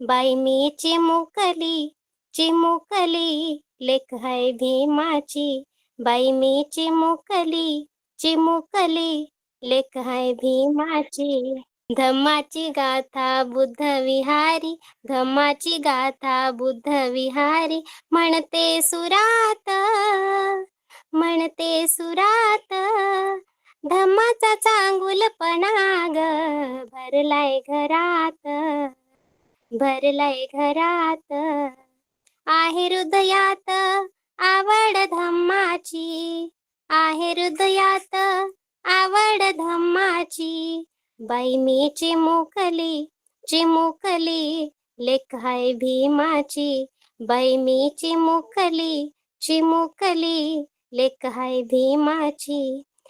बाई मी चिमुकली चिमुकली लेख हाय भीमाची. बाई मी चिमुकली चिमुकली लेख हाय भीमाची. धम्माची गाथा बुद्ध विहारी धम्माची गाथा बुद्ध विहारी. म्हणते सुरात म्हणते सुरात धम्माचा चांगुलपणा ग भरलाय घरात. भरलय घरात. आहे हृदयात आवड धम्माची. आहे हृदयात आवड धम्माची. बाई मी चिमुकली चिमुकली लेखाय भीमाची. बाई मी चिमुकली चिमुकली लेखाय भीमाची.